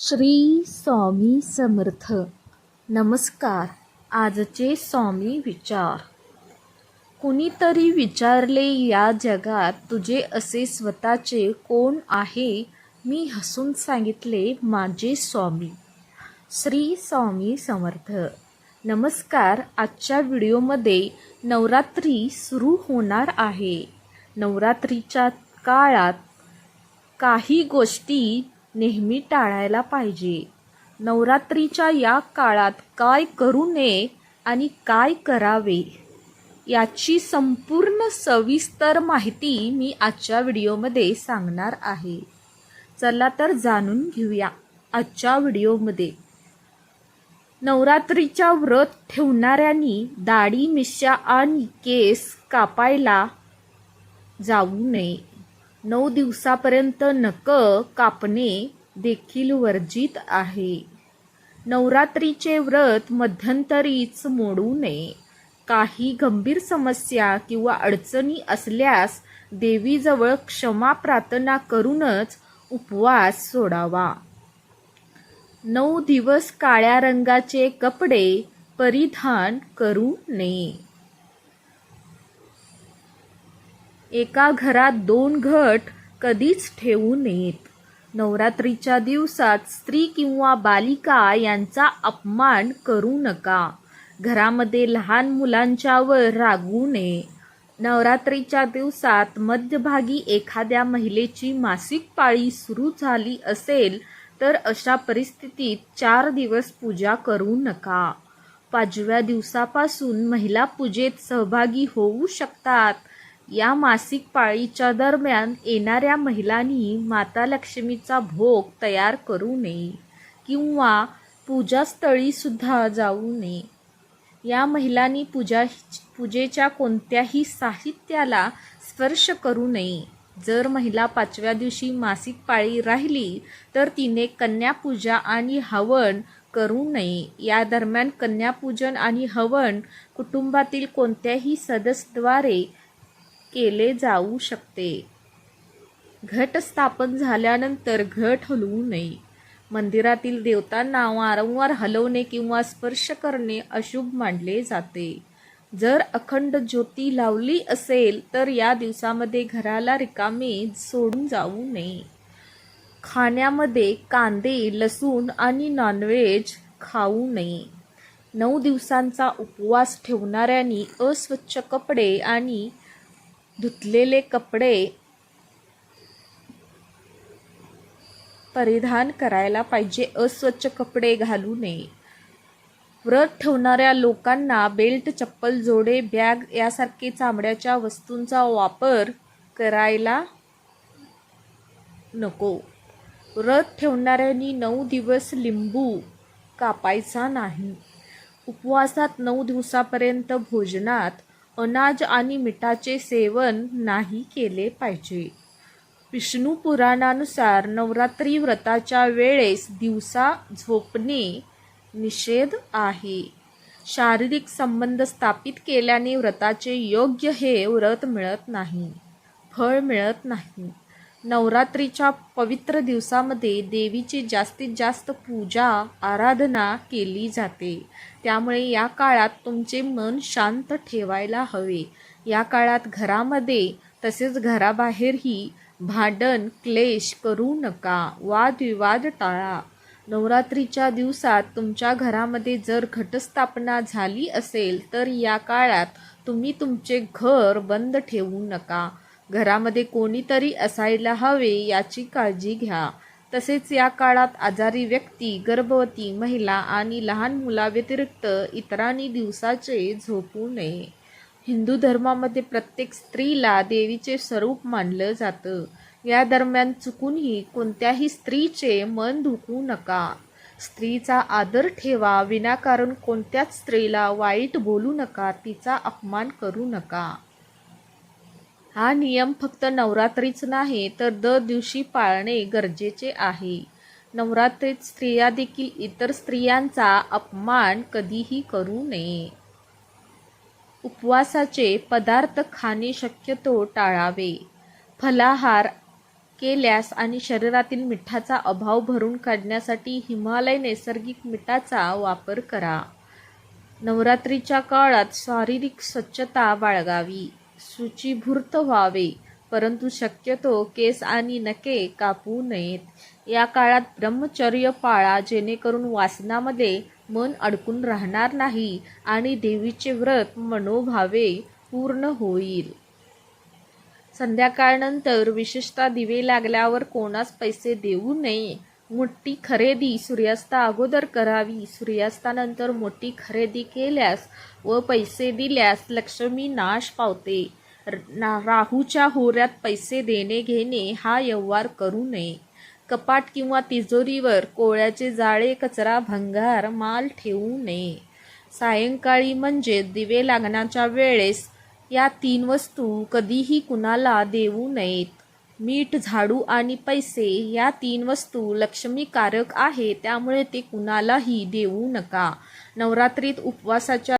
श्री स्वामी समर्थ. नमस्कार. आजचे स्वामी विचार. कुणीतरी विचारले या जगात तुझे असे स्वतःचे कोण आहे? मी हसून सांगितले माझे स्वामी. श्री स्वामी समर्थ. नमस्कार. आजच्या व्हिडिओमध्ये नवरात्री सुरू होणार आहे. नवरात्रीच्या काळात काही गोष्टी नेहमी टाळायला पाहिजे. नवरात्रीच्या या काळात काय करू नये आणि काय करावे याची संपूर्ण सविस्तर माहिती मी आजच्या व्हिडिओमध्ये सांगणार आहे. चला तर जाणून घेऊया आजच्या व्हिडिओमध्ये. नवरात्रीच्या व्रत ठेवणाऱ्यांनी दाढी मिश्या आणि केस कापायला जाऊ नये. नऊ दिवसापर्यंत नक कापणे देखील वर्जित आहे. नवरात्रीचे व्रत मध्यंतरीच मोडू नये. काही गंभीर समस्या किंवा अडचणी असल्यास देवीजवळ क्षमा प्रार्थना करूनच उपवास सोडावा. नऊ दिवस काळ्या रंगाचे कपडे परिधान करू नये. एका घरात दोन घट कधीच ठेवू नयेत. नवरात्रीच्या दिवसात स्त्री किंवा बालिका यांचा अपमान करू नका. घरामध्ये लहान मुलांच्यावर रागू नये. नवरात्रीच्या दिवसात मध्यभागी एखाद्या महिलेची मासिक पाळी सुरू झाली असेल तर अशा परिस्थितीत चार दिवस पूजा करू नका. पाचव्या दिवसापासून महिला पूजेत सहभागी होऊ शकतात. या मासिक पाळीच्या दरम्यान येणाऱ्या महिलांनी माता लक्ष्मीचा भोग तयार करू नये किंवा पूजास्थळी सुद्धा जाऊ नये. या महिलांनी पूजा पूजेच्या कोणत्याही साहित्याला स्पर्श करू नये. जर महिला पाचव्या दिवशी मासिक पाळी राहिली तर तिने कन्यापूजा आणि हवन करू नये. या दरम्यान कन्यापूजन आणि हवन कुटुंबातील कोणत्याही सदस्याद्वारे केले जाऊ शकते. घट स्थापन झाल्यानंतर घट हलवू नये. मंदिरातील देवतांना वारंवार हलवणे किंवा स्पर्श करणे अशुभ मानले जाते. जर अखंड ज्योती लावली असेल तर या दिवसामध्ये घराला रिकामे सोडून जाऊ नये. खाण्यामध्ये कांदे लसूण आणि नॉनव्हेज खाऊ नये. नऊ दिवसांचा उपवास ठेवणाऱ्यांनी अस्वच्छ कपडे आणि धुतलेले कपडे परिधान करायला पाहिजे. अस्वच्छ कपडे घालू नये. व्रत ठेवणाऱ्या लोकांना बेल्ट चप्पल जोडे बॅग यासारखे चामड्याच्या वस्तूंचा वापर करायला नको. व्रत ठेवणाऱ्यांनी नऊ दिवस लिंबू कापायचा नाही. उपवासात नऊ दिवसापर्यंत भोजनात अनाज आणि मिठाचे सेवन नाही केले पाहिजे. विष्णू पुराणानुसार नवरात्री व्रताच्या वेळेस दिवसा झोपणे निषेध आहे. शारीरिक संबंध स्थापित केल्याने व्रताचे योग्य हे व्रत मिळत नाही फळ मिळत नाही. नवरात्रीच्या पवित्र दिवसामध्ये देवीची जास्तीत जास्त पूजा आराधना केली जाते. त्यामुळे या काळात तुमचे मन शांत ठेवायला हवे. या काळात घरामध्ये तसेच घराबाहेरही भांडण क्लेश करू नका. वादविवाद टाळा. नवरात्रीच्या दिवसात तुमच्या घरामध्ये जर घटस्थापना झाली असेल तर या काळात तुम्ही तुमचे घर बंद ठेवू नका. घरामध्ये कोणीतरी असायला हवे याची काळजी घ्या. तसेच या काळात आजारी व्यक्ती गर्भवती महिला आणि लहान मुलाव्यतिरिक्त इतरांनी दिवसाचे झोपू नये. हिंदू धर्मामध्ये प्रत्येक स्त्रीला देवीचे स्वरूप मानलं जातं. या दरम्यान चुकूनही कोणत्याही स्त्रीचे मन दुखू नका. स्त्रीचा आदर ठेवा विनाकारण कोणत्याच स्त्रीला वाईट बोलू नका तिचा अपमान करू नका. हा नियम फक्त नवरात्रीच नाही तर दर दिवशी पाळणे गरजेचे आहे. नवरात्रीत स्त्रिया देखील इतर स्त्रियांचा अपमान कधीही करू नये. उपवासाचे पदार्थ खाणे शक्यतो टाळावे. फलाहार केल्यास आणि शरीरातील मिठाचा अभाव भरून काढण्यासाठी हिमालय नैसर्गिक मिठाचा वापर करा. नवरात्रीच्या काळात शारीरिक स्वच्छता बाळगावी. शुचिभूर्त व्हावे परंतु शक्यतो केस आणि नके कापू नयेत. या काळात ब्रह्मचर्य पाळा जेणेकरून वासनामध्ये मन अडकून राहणार नाही आणि देवीचे व्रत मनोभावे पूर्ण होईल. संध्याकाळनंतर विशेषतः दिवे लागल्यावर कोणास पैसे देऊ नये मोठी खरेदी सूर्यास्ता अगोदर करावी. सूर्यास्तानंतर मोठी खरेदी केल्यास व पैसे दिल्यास लक्ष्मी नाश पावते. र- ना- राहूच्या होऱ्यात पैसे देणे घेणे हा व्यवहार करू नये. कपाट किंवा तिजोरीवर कोळ्याचे जाळे कचरा भंगार माल ठेवू नये. सायंकाळी म्हणजे दिवे लागण्याच्या वेळेस या तीन वस्तू कधीही कुणाला देऊ नयेत. मीठ झाडू आणि पैसे या तीन वस्तू लक्ष्मीकारक आहे त्यामुळे ते कुणालाही देऊ नका. नवरात्रीत उपवासाच्या